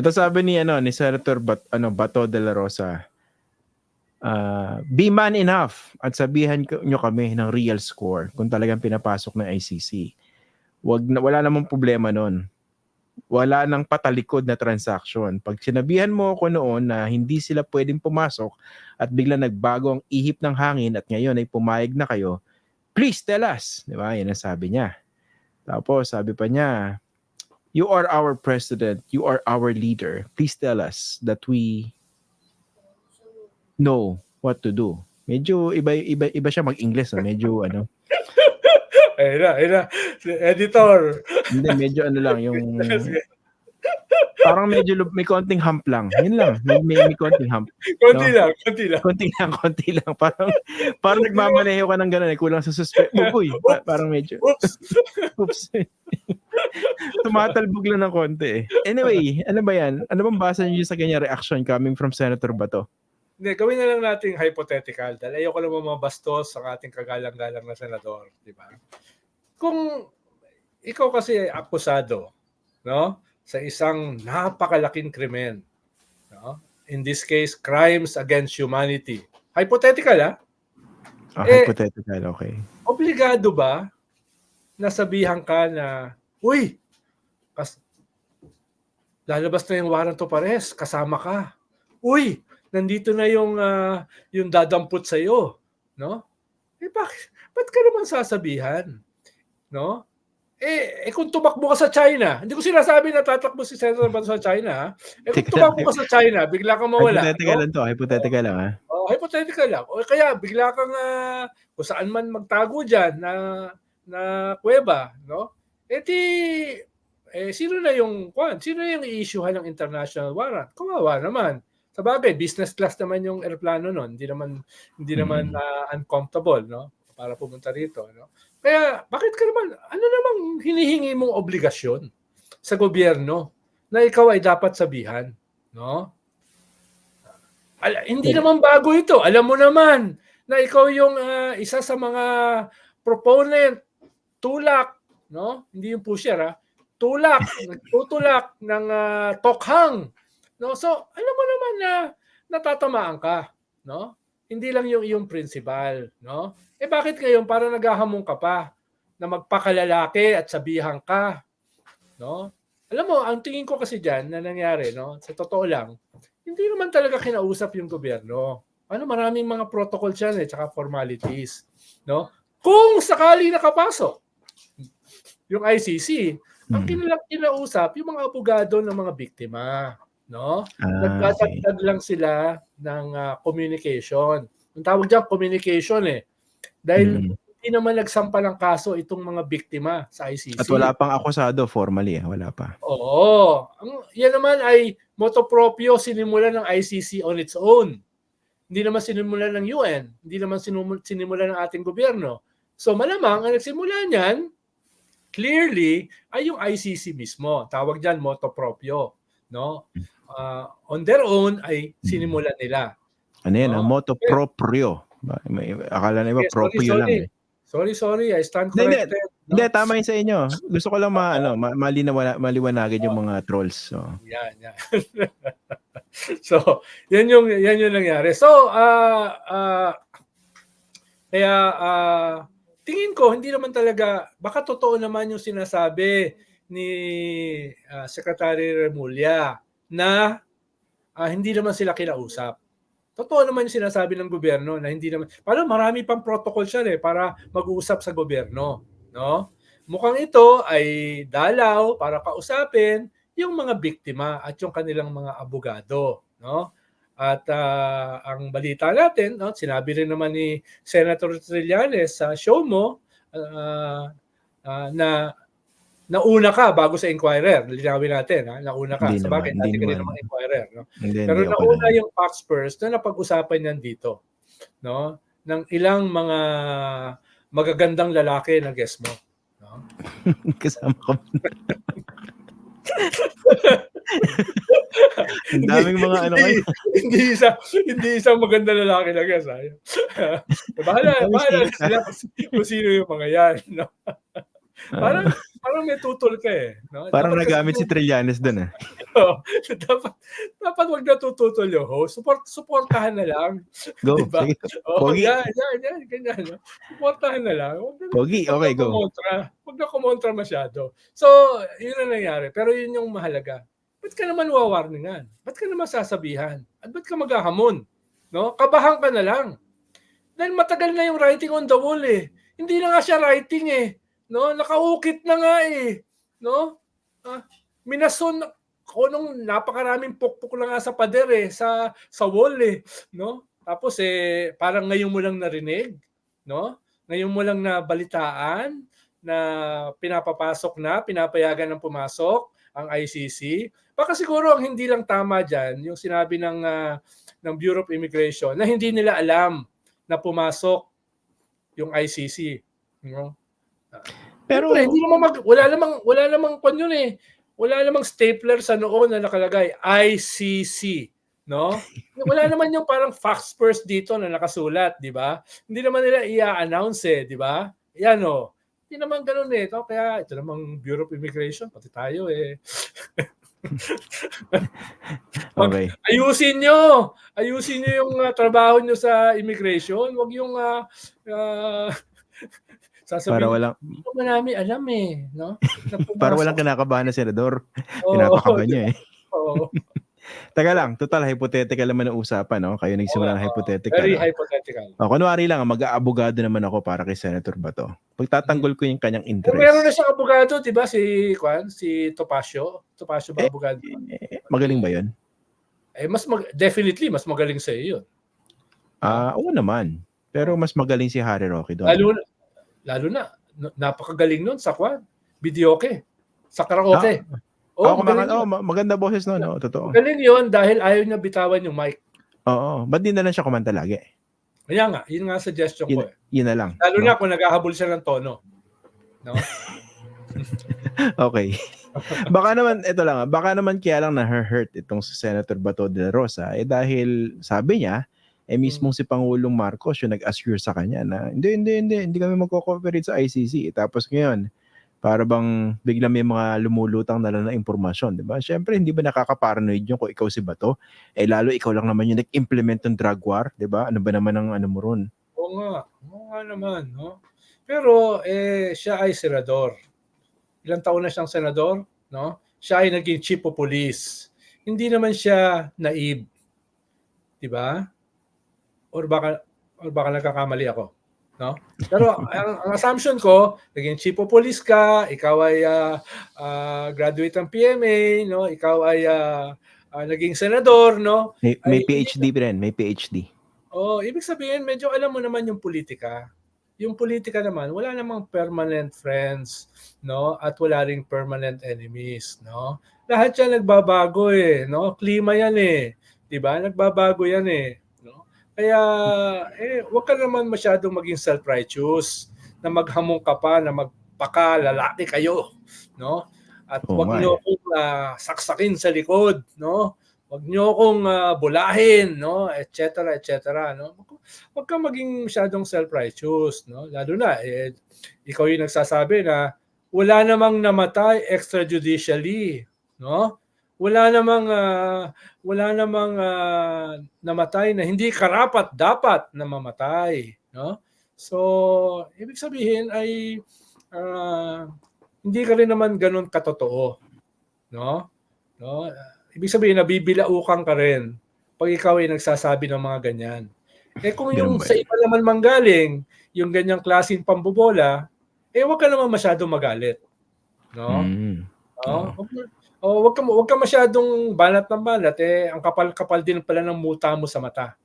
Ito sabi ni ano ni Senator Bat, ano Bato de la Rosa. Uh, be man enough at sabihan nyo kami ng real score kung talagang pinapasok ng ICC. Wag na, wala namang problema noon. Wala nang patalikod na transaction. Pag sinabihan mo ako noon na hindi sila pwedeng pumasok at bigla nagbago ang ihip ng hangin at ngayon ay pumayag na kayo, please tell us. Di ba? Yan ang sabi niya. Tapos sabi pa niya, you are our president, you are our leader. Please tell us that we know what to do. Medyo iba iba iba siya mag-English, no? medyo ano. Ayun na, ayun na. Editor. Hindi medyo ano lang yung parang medyo may konting hump lang. Yun lang, may may, may konting hump. Konti No. lang, konti lang. Konti lang, konti lang. Parang parang nagmamaneho ka ng gano'n, eh, kulang sa suspect. Uy, pa- parang medyo Oops. Oops. Tumatalbog lang ng konti eh. Anyway, ano ba yan? Ano bang basa niyo sa kanya reaction coming from Senator Bato? Hindi, gawin na lang nating hypothetical dahil ayoko lang mamabastos sa ating kagalang-galang na senador, di ba? Kung ikaw kasi ay akusado, no, sa isang napakalaking krimen, no? In this case, crimes against humanity. Hypothetical, ah. Ah, Eh, hypothetical, okay. Obligado ba nasabihan ka na, uy, kas lalabas na yung warrant of arrest, kasama ka. Uy, nandito na yung ah, yung dadampot sa iyo, no? Eh bakit ba't ka naman sasabihan? No? Eh, eh kung tumakbo ka sa China, hindi ko sinasabi na tatakbo si Senator Bato sa China. ha? Eh kung tumakbo ka sa China, bigla kang mawala. hypothetical no? lang to, hypothetical lang ah. Oh, hypothetical lang. O kaya bigla kang ah, kung saan man magtago diyan na na kuweba, no? Di eh sino na yung kwan? Sino yung i-issuehan ng international warrant? Kawawa naman. Sa bagay, business class naman yung eroplano noon. Hindi naman hindi naman Mm. ah, uncomfortable, no? Para pumunta rito, no? Kaya bakit ka naman ano namang hinihingi mong obligasyon sa gobyerno na ikaw ay dapat sabihan, no? Ala, hindi naman bago ito. Alam mo naman na ikaw yung ah, isa sa mga proponent, tulak, no? Hindi yung pusher, ha? Tulak, nagtutulak ng ah, tokhang. No? So, alam mo naman na natatamaan ka, no? Hindi lang yung iyong principal, no? Eh bakit ngayon para naghahamon ka pa na magpakalalaki at sabihan ka, no? Alam mo, ang tingin ko kasi diyan na nangyari, no? Sa totoo lang, hindi naman talaga kinausap yung gobyerno. Ano, maraming mga protocols yan eh, tsaka formalities. No? Kung sakali nakapasok yung ICC, ang Mm. kinilang kinausap, yung mga abogado ng mga biktima. No? Ah, okay. Nagtatagdag lang sila ng ah, communication. Ang tawag dyan, communication eh. Dahil Mm. hindi naman nagsampa ng kaso itong mga biktima sa ICC. At wala pang akusado formally, eh. wala pa. Oo. Ang, yan naman ay moto proprio sinimulan ng ICC on its own. Hindi naman sinimulan ng UN. Hindi naman sinumul- sinimulan ng ating gobyerno. So malamang ang nagsimula niyan, clearly, ay yung ICC mismo. Tawag dyan moto proprio. No? Ah, on their own ay sinimulan nila. Ano yan, ang moto proprio. May, akala na iba, sorry, proprio lang sorry. eh. Sorry, sorry. I stand Hindi, hindi. corrected. no? Hindi, tama yun sa inyo. Gusto ko lang ma, ano, ma, malinaw, maliwanagan yung mga trolls. So. Yan, yan. so, yan yung yan yung nangyari. So, ah ah kaya ah tingin ko hindi naman talaga baka totoo naman yung sinasabi ni ah, Secretary Remulla na ah, hindi naman sila kinausap. Totoo naman yung sinasabi ng gobyerno na hindi naman parang marami pang protocol siya eh para mag-uusap sa gobyerno, no? Mukhang ito ay dalaw para kausapin yung mga biktima at yung kanilang mga abogado, no? At ah, ang balita natin, no, sinabi rin naman ni Senator Trillanes sa show mo ah, ah, na nauna ka bago sa Inquirer. Linawin natin, ha? Nauna ka. Hindi Sa hindi dati ka rin naman. Inquirer, no? Hindi, Pero hindi nauna na. yung Fox First na napag-usapan yan dito, no? Ng ilang mga magagandang lalaki na guest mo, no? Kasama ko. Ang daming mga ano hindi, kayo. hindi isa hindi isang maganda lalaki na guest, ha? bahala, bahala sila. kung sino yung mga yan, no? Parang parang may tutol ka eh. No? Parang Dapat kasi nagamit si yung- Trillanes dun ah. Oo. dapat, dapat wag na tututol yung host. Support, supportahan na lang. Go, Diba? sige. Oh, Pogi. yan, yan, yan, ganyan. No? Supportahan na lang. Wag na, Pogi, wag okay, na go. kumontra. Wag na kumontra masyado. So, yun ang nangyari. Pero yun yung mahalaga. Ba't ka naman wawarningan? Ba't ka naman sasabihan? At ba't ka maghahamon? No? Kabahan ka na lang. Dahil matagal na yung writing on the wall eh. Hindi na nga siya writing eh. No? Nakaukit na nga eh. No? Ah, minason na- kung nung napakaraming pukpuk na nga sa pader eh, sa, sa wall eh. No? Tapos eh, parang ngayon mo lang narinig. No? Ngayon mo lang na balitaan na pinapapasok na, pinapayagan ng pumasok ang ICC. Baka siguro ang hindi lang tama diyan yung sinabi ng ah, ng Bureau of Immigration na hindi nila alam na pumasok yung ICC. No? Pero, Siyempre, hindi naman mag, wala namang wala namang kwan yun eh. Wala namang stapler sa noo na nakalagay ICC, no? Wala naman yung parang fax first dito na nakasulat, di ba? Hindi naman nila i-announce eh, di ba? Yan oh. Hindi naman ganoon eh. Ito, kaya ito namang Bureau of Immigration, pati tayo eh. okay. Ayusin nyo! Ayusin nyo yung ah, trabaho nyo sa immigration. Huwag yung uh, sasabihin, Para walang, "Hindi naman namin alam eh. No? Para pumasok." walang kinakabahan na senador. Oo. Pinapakaban niyo eh. Oo. Taga lang, total hypothetical naman ang usapan, no? Kayo nagsimula ng Oo. hypothetical. Very no? hypothetical. O, kunwari lang, mag-aabogado naman ako para kay Senator Bato. Pagtatanggol ko yung kanyang Kung meron na interest. siyang abogado, 'di ba, si Kwan, si Topacio? Topacio ba Eh, abogado? Eh, magaling ba yun? Eh mas mag- definitely mas magaling sa iyo 'yun. Ah, oo naman. Pero mas magaling si Harry Roque doon. Lalo na, lalo na napakagaling nun sa Kwan. Videoke. Sa karaoke. Oo, Oh, kumaka- magaling, oh, ma- maganda boses noon, no? Totoo. magaling 'yun dahil ayaw niya bitawan yung mic. Oo, ba't di na lang siya kumanta lagi? Kaya nga, yun nga suggestion ko. Eh. Yun na lang. Lalo no? na kung naghahabol siya ng tono. No? Okay. baka naman, ito lang, ah, baka naman kaya lang na-hurt itong si Senator Bato de la Rosa eh dahil sabi niya, eh mismong si Pangulong Marcos yung nag-assure sa kanya na hindi, hindi, hindi, hindi kami magko-cooperate sa ICC. Tapos ngayon, para bang bigla may mga lumulutang na na impormasyon, di ba? Siyempre, hindi ba nakaka-paranoid yun kung ikaw si Bato? Eh lalo ikaw lang naman yung nag-implement ng drug war, di ba? Ano ba naman ang ano mo ron? Oo nga. Oo nga naman. No? Pero eh, siya ay senador. Ilang taon na siyang senador? No? Siya ay naging chief of police. Hindi naman siya naive. Di ba? Or baka, or baka nagkakamali ako. No? Pero ang, ang assumption ko, naging chief of police ka, ikaw ay ah, ah, graduate ng PMA, no? ikaw ay ah, ah, naging senador, no? May, may Ay, PhD rin, may PhD. Oh, ibig sabihin medyo alam mo naman yung politika. Yung politika naman, wala namang permanent friends, no? At wala ring permanent enemies, no? Lahat 'yan nagbabago eh, no? Klima 'yan eh. 'Di ba? Nagbabago 'yan eh? Kaya eh wag ka naman masyadong maging self-righteous na maghamong ka pa na magpaka lalaki kayo, no? At Oo wag nga niyo akong ah, saksakin sa likod, no? Wag niyo akong ah, bulahin, no? Et cetera, et cetera, no? Wag kang maging masyadong self-righteous, no? Lalo na eh, ikaw yung nagsasabi na wala namang namatay extrajudicially, no? Wala namang ah, wala namang ah, namatay na hindi karapat dapat na mamatay, no? So, ibig sabihin ay ah, hindi ka rin naman ganun katotoo, no? No? Ibig sabihin nabibilaukan ka rin pag ikaw ay nagsasabi ng mga ganyan. Eh kung yung sa iba naman manggaling, yung ganyang klaseng pambobola, eh wag ka naman masyadong magalit. No? Mm. Wag, mo- oh, wag ka wag ka masyadong banat ng banat eh ang kapal-kapal din pala ng muta mo sa mata.